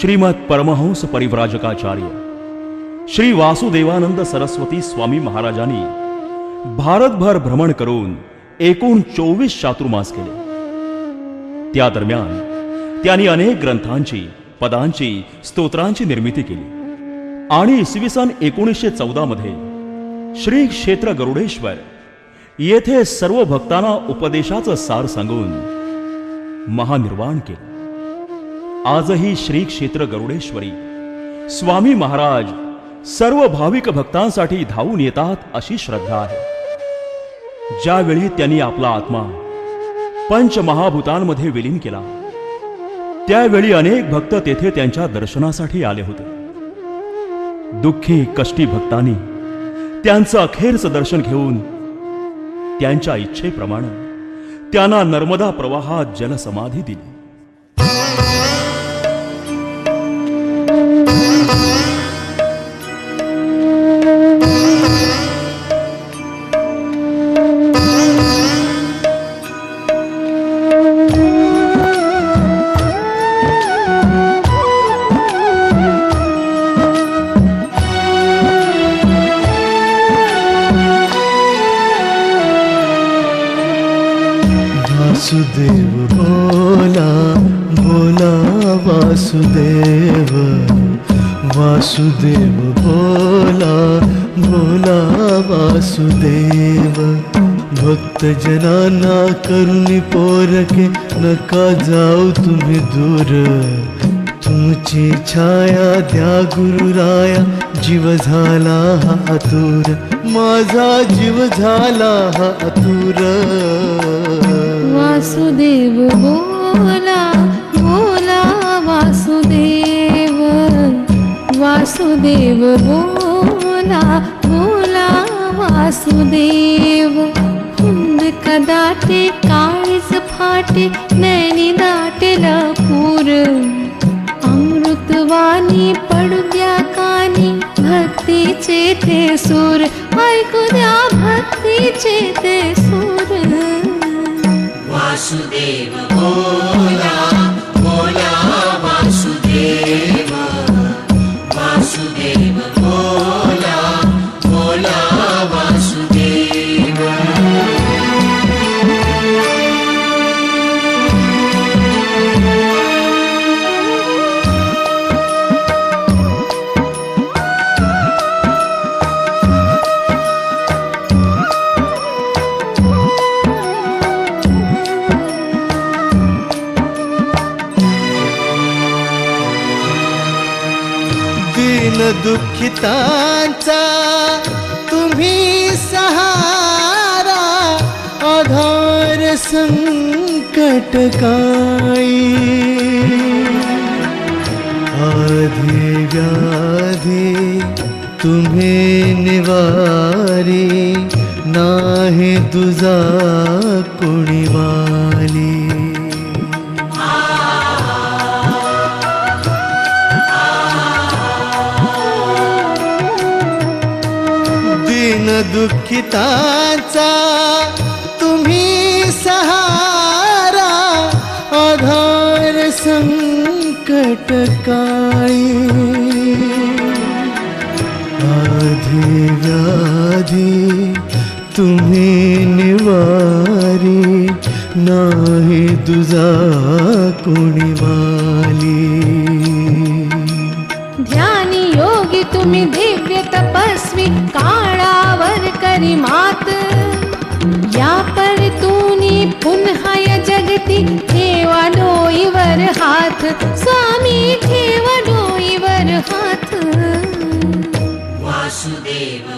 श्रीमद परमहंस परिव्राजकाचार्य श्री वासुदेवानंद सरस्वती स्वामी महाराजांनी भारतभर भ्रमण करून एकूण चोवीस चातुर्मास केले. त्या दरम्यान त्यांनी अनेक ग्रंथांची पदांची स्तोत्रांची निर्मिती केली. आणि इसवी सन एकोणीसशे चौदा मध्ये श्री क्षेत्र गरुडेश्वर येथे सर्व भक्तांना उपदेशाचं सार सांगून महानिर्वाण केलं. आजही श्री क्षेत्र गरुडेश्वरी. स्वामी महाराज सर्व भाविक भक्तांसाठी धावून येतात अशी श्रद्धा आहे. ज्यावेळी त्यांनी आपला आत्मा पंचमहाभूतांमध्ये विलीन केला त्यावेळी अनेक भक्त तेथे त्यांच्या दर्शनासाठी आले होते. दुःखी कष्टी भक्तांनी त्यांचं अखेरचं दर्शन घेऊन त्यांच्या इच्छेप्रमाणे त्यांना नर्मदा प्रवाहात जलसमाधी दिली. वासुदेव बोला बोला वासुदेव वासुदेव बोला बोला वासुदेव। भक्तजनांना करुणी पोरके नका जाऊ तुम्ही दूर। तुमची छाया द्या गुरुराया जीव झाला हा आतुर माझा जीव झाला हा आतुर वासुदेव बोला बोला वासुदेव। वासुदेव बोला बोला वासुदेव। कदाटे काळीज फाटे नैनी दाटेला पूर। अमृतवाणी पडू द्या कानी भक्तीचे ते सूर। ऐकू द्या भक्तीचे ते सूर वासुदेव। भोला भोला वासुदेव। वासुदेव भोला। दुःखितांचा तुम्ही सहारा आधार संकट काई आधी व्याधे तुम्ही निवारी नाही तुझा कोणी वाली. दुःखितांचा तुम्ही सहारा आधार संकट काय आधी व्याधी तुम्ही निवारी नाही तुझा कोणी वाली. ध्यानी योगी तुम्ही हात स्वामी ठेव डोईवर हात. वासुदेव